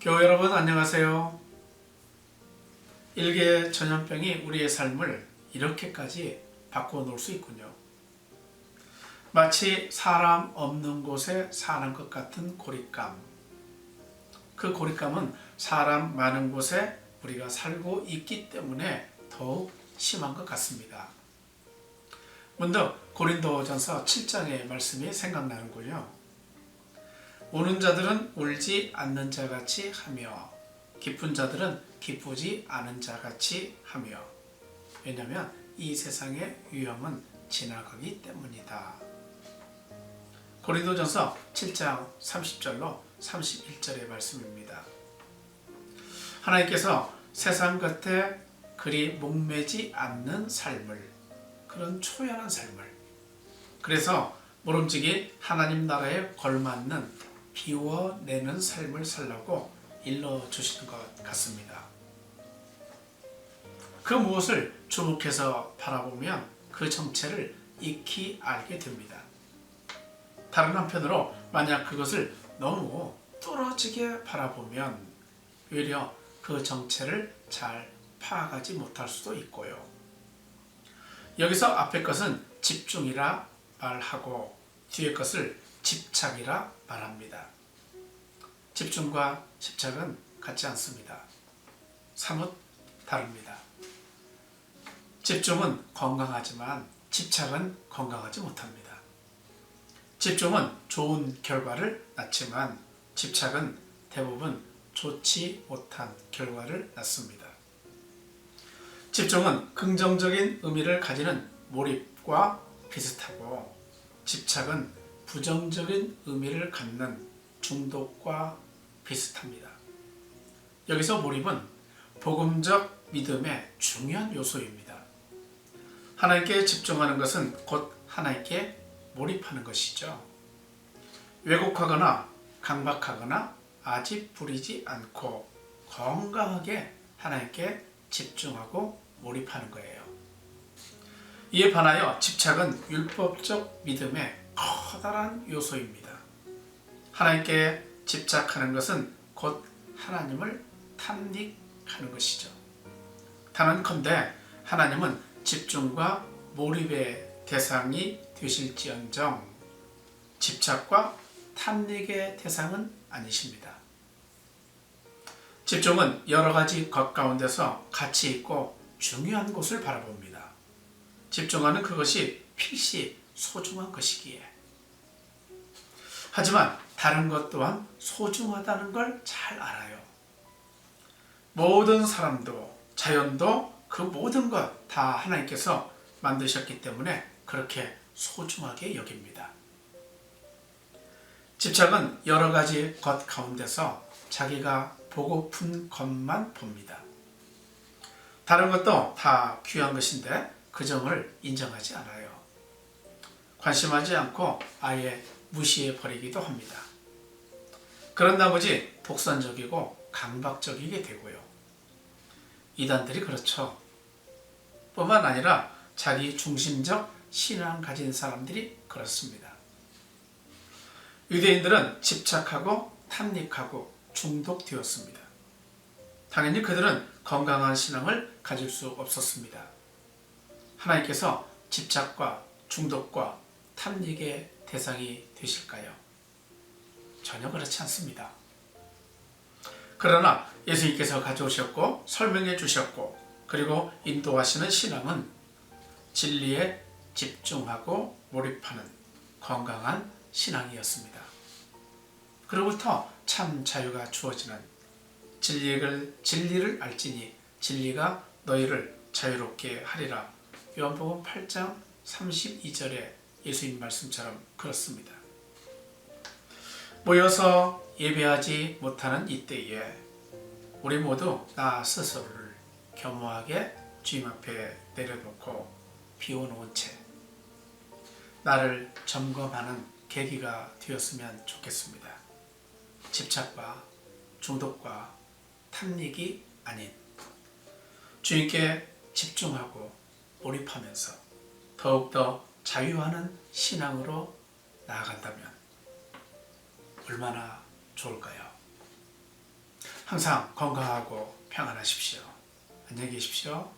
교회 여러분 안녕하세요. 일개 전염병이 우리의 삶을 이렇게까지 바꿔 놓을 수 있군요. 마치 사람 없는 곳에 사는 것 같은 고립감. 그 고립감은 사람 많은 곳에 우리가 살고 있기 때문에 더욱 심한 것 같습니다. 문득 고린도전서 7장의 말씀이 생각나는군요. 우는 자들은 울지 않는 자 같이 하며 기쁜 자들은 기쁘지 않은 자 같이 하며 왜냐하면 이 세상의 위험은 지나가기 때문이다. 고린도전서 7장 30절로 31절의 말씀입니다. 하나님께서 세상 겉에 그리 목매지 않는 삶을 그런 초연한 삶을 그래서 모름지기 하나님 나라에 걸맞는 비워내는 삶을 살라고 일러주시는 것 같습니다. 그 무엇을 주목해서 바라보면 그 정체를 익히 알게 됩니다. 다른 한편으로 만약 그것을 너무 뚫어지게 바라보면 오히려 그 정체를 잘 파악하지 못할 수도 있고요. 여기서 앞에 것은 집중이라 말하고 뒤에 것을 집착이라 말합니다. 집중과 집착은 같지 않습니다. 사뭇 다릅니다. 집중은 건강하지만 집착은 건강하지 못합니다. 집중은 좋은 결과를 낳지만 집착은 대부분 좋지 못한 결과를 낳습니다. 집중은 긍정적인 의미를 가지는 몰입과 비슷하고 집착은 부정적인 의미를 갖는 중독과 비슷합니다. 여기서 몰입은 복음적 믿음의 중요한 요소입니다. 하나님께 집중하는 것은 곧 하나님께 몰입하는 것이죠. 왜곡하거나 강박하거나 아직 부리지 않고 건강하게 하나님께 집중하고 몰입하는 거예요. 이에 반하여 집착은 율법적 믿음의 커다란 요소입니다. 하나님께 집착하는 것은 곧 하나님을 탐닉하는 것이죠. 단언컨대 하나님은 집중과 몰입의 대상이 되실지언정 집착과 탐닉의 대상은 아니십니다. 집중은 여러 가지 것 가운데서 가치 있고 중요한 곳을 바라봅니다. 집중하는 그것이 필시 소중한 것이기에. 하지만 다른 것 또한 소중하다는 걸 잘 알아요. 모든 사람도 자연도 그 모든 것 다 하나님께서 만드셨기 때문에 그렇게 소중하게 여깁니다. 집착은 여러 가지 것 가운데서 자기가 보고픈 것만 봅니다. 다른 것도 다 귀한 것인데 그 점을 인정하지 않아요. 관심하지 않고 아예 무시해 버리기도 합니다. 그런 나머지 독선적이고 강박적이게 되고요. 이단들이 그렇죠. 뿐만 아니라 자기 중심적 신앙 가진 사람들이 그렇습니다. 유대인들은 집착하고 탐닉하고 중독되었습니다. 당연히 그들은 건강한 신앙을 가질 수 없었습니다. 하나님께서 집착과 중독과 탐닉의 대상이 되실까요? 전혀 그렇지 않습니다. 그러나 예수님께서 가져오셨고 설명해 주셨고 그리고 인도하시는 신앙은 진리에 집중하고 몰입하는 건강한 신앙이었습니다. 그로부터 참 자유가 주어지는 진리를 진리를 알지니 진리가 너희를 자유롭게 하리라. 요한복음 8장 32절에 예수님 말씀처럼 그렇습니다. 모여서 예배하지 못하는 이때에 우리 모두 나 스스로를 겸허하게 주님 앞에 내려놓고 비워놓은 채 나를 점검하는 계기가 되었으면 좋겠습니다. 집착과 중독과 탐닉이 아닌 주님께 집중하고 몰입하면서 더욱더 자유하는 신앙으로 나아간다면 얼마나 좋을까요? 항상 건강하고 평안하십시오. 안녕히 계십시오.